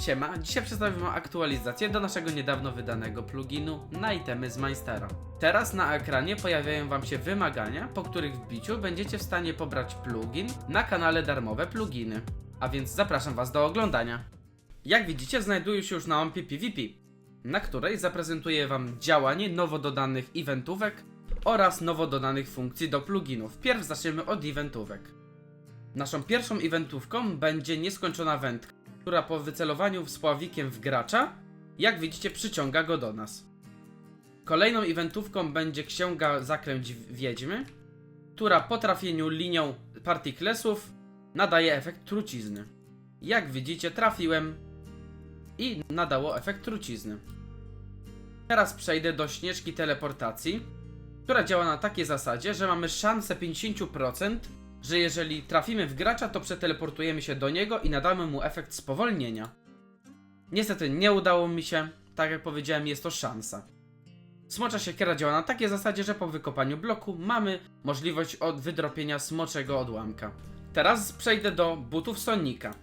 Siema, dzisiaj przedstawię aktualizację do naszego niedawno wydanego pluginu na itemy z Minestera. Teraz na ekranie pojawiają wam się wymagania, po których wbiciu będziecie w stanie pobrać plugin na kanale darmowe pluginy. A więc zapraszam was do oglądania. Jak widzicie znajduję się już na mapie PvP, na której zaprezentuję wam działanie nowo dodanych eventówek oraz nowo dodanych funkcji do pluginów. Pierw zaczniemy od eventówek. Naszą pierwszą eventówką będzie nieskończona wędka, która po wycelowaniu spławikiem w gracza, jak widzicie, przyciąga go do nas. Kolejną eventówką będzie księga zaklęć wiedźmy, która po trafieniu linią particlesów nadaje efekt trucizny. Jak widzicie, trafiłem i nadało efekt trucizny. Teraz przejdę do śnieżki teleportacji, która działa na takiej zasadzie, że mamy szansę 50%, że jeżeli trafimy w gracza, to przeteleportujemy się do niego i nadamy mu efekt spowolnienia. Niestety nie udało mi się, tak jak powiedziałem, jest to szansa. Smocza siekiera działa na takiej zasadzie, że po wykopaniu bloku mamy możliwość od wydropienia smoczego odłamka. Teraz przejdę do butów Sonika.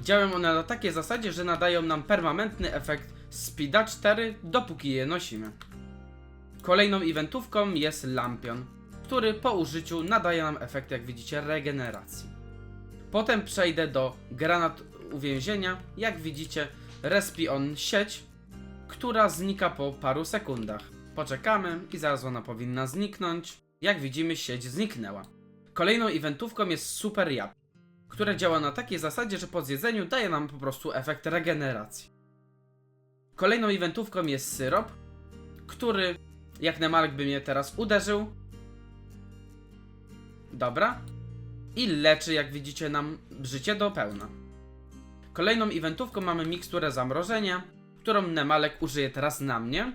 Działają one na takiej zasadzie, że nadają nam permanentny efekt Speeda 4, dopóki je nosimy. Kolejną eventówką jest Lampion, który po użyciu nadaje nam efekt, jak widzicie, regeneracji. Potem przejdę do granat uwięzienia. Jak widzicie, respi on sieć, która znika po paru sekundach. Poczekamy i zaraz ona powinna zniknąć. Jak widzimy, sieć zniknęła. Kolejną eventówką jest Super Jab, które działa na takiej zasadzie, że po zjedzeniu daje nam po prostu efekt regeneracji. Kolejną eventówką jest Syrop, który, jak Nemalek by mnie teraz uderzył, Dobra. I leczy, jak widzicie, nam życie do pełna. Kolejną eventówką mamy miksturę zamrożenia, którą Nemalek użyje teraz na mnie.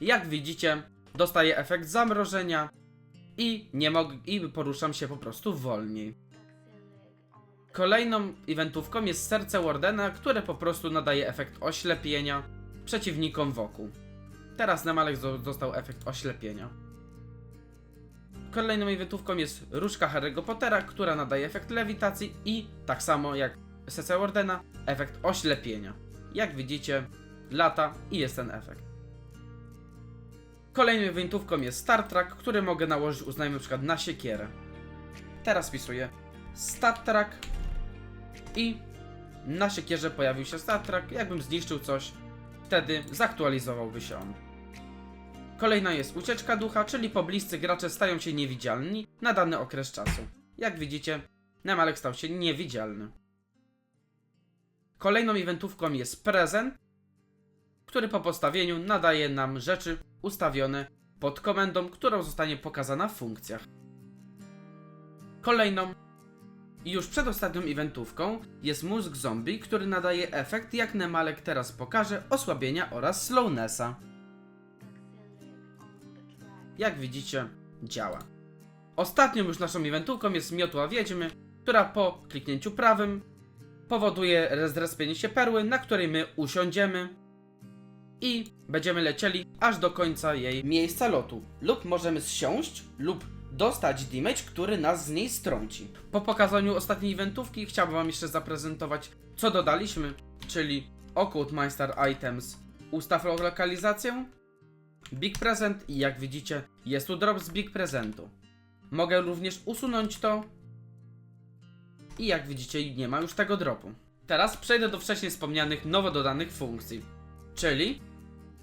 Jak widzicie, dostaję efekt zamrożenia i nie mogę i poruszam się po prostu wolniej. Kolejną eventówką jest serce Wardena, które po prostu nadaje efekt oślepienia przeciwnikom wokół. Teraz Nemalek dostał efekt oślepienia. Kolejną eventówką jest różka Harry'ego Pottera, która nadaje efekt lewitacji i tak samo jak Serce Wardena, efekt oślepienia. Jak widzicie, lata i jest ten efekt. Kolejną eventówką jest Star Trek, który mogę nałożyć uznajmy na przykład na siekierę. Teraz wpisuję Star Trek i na siekierze pojawił się Star Trek. Jakbym zniszczył coś, wtedy zaktualizowałby się on. Kolejna jest ucieczka ducha, czyli pobliscy gracze stają się niewidzialni na dany okres czasu. Jak widzicie, Nemalek stał się niewidzialny. Kolejną eventówką jest prezent, który po postawieniu nadaje nam rzeczy ustawione pod komendą, którą zostanie pokazana w funkcjach. Kolejną i już przedostatnią eventówką jest mózg zombie, który nadaje efekt, jak Nemalek teraz pokaże, osłabienia oraz slownessa jak widzicie, działa. Ostatnią już naszą eventówką jest miotła wiedźmy, która po kliknięciu prawym powoduje zrespienie się perły, na której my usiądziemy i będziemy lecieli aż do końca jej miejsca lotu. Lub możemy zsiąść lub dostać damage, który nas z niej strąci. Po pokazaniu ostatniej eventówki chciałbym wam jeszcze zaprezentować, co dodaliśmy, czyli Occult Meister Items ustaw lokalizację, Big Present i jak widzicie jest tu drop z Big Prezentu. Mogę również usunąć to i jak widzicie nie ma już tego dropu. Teraz przejdę do wcześniej wspomnianych nowo dodanych funkcji, czyli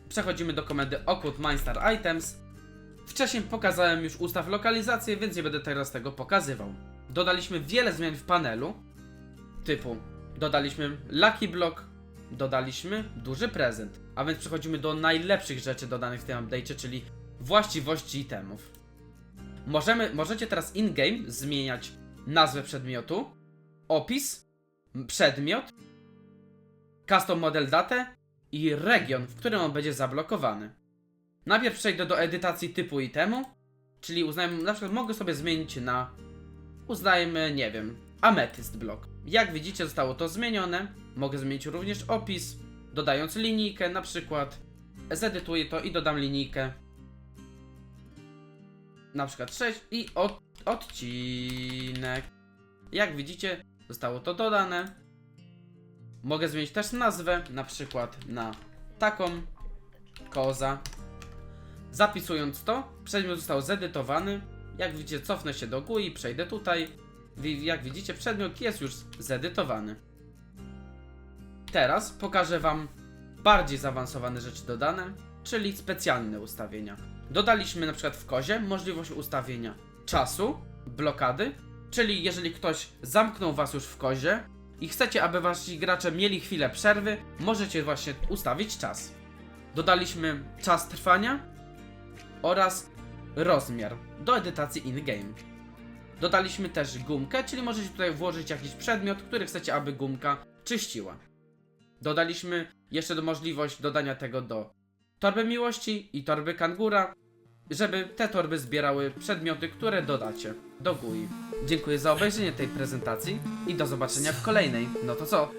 przechodzimy do komendy Occult Mindstar Items. Wcześniej pokazałem już ustaw lokalizację, więc nie będę teraz tego pokazywał. Dodaliśmy wiele zmian w panelu, typu dodaliśmy Lucky Block, dodaliśmy duży prezent, a więc przechodzimy do najlepszych rzeczy dodanych w tym update, czyli właściwości itemów. Możemy, możecie teraz in-game zmieniać nazwę przedmiotu, opis, przedmiot, custom model datę i region, w którym on będzie zablokowany. Najpierw przejdę do edytacji typu itemu, czyli uznajmy, na przykład mogę sobie zmienić na, uznajmy, nie wiem, ametyst block. Jak widzicie zostało to zmienione, mogę zmienić również opis, dodając linijkę, na przykład zedytuję to i dodam linijkę na przykład 6 i od, odcinek. Jak widzicie, zostało to dodane. Mogę zmienić też nazwę, na przykład na taką koza. Zapisując to, przedmiot został zedytowany. Jak widzicie, cofnę się do GUI, przejdę tutaj. Jak widzicie, przedmiot jest już zedytowany. Teraz pokażę Wam bardziej zaawansowane rzeczy dodane, czyli specjalne ustawienia. Dodaliśmy na przykład w kozie możliwość ustawienia czasu, blokady, czyli jeżeli ktoś zamknął Was już w kozie i chcecie, aby Wasi gracze mieli chwilę przerwy, możecie właśnie ustawić czas. Dodaliśmy czas trwania oraz rozmiar do edytacji in-game. Dodaliśmy też gumkę, czyli możecie tutaj włożyć jakiś przedmiot, który chcecie, aby gumka czyściła. Dodaliśmy jeszcze do możliwość dodania tego do torby miłości i torby kangura, żeby te torby zbierały przedmioty, które dodacie do GUI. Dziękuję za obejrzenie tej prezentacji i do zobaczenia w kolejnej. No to co?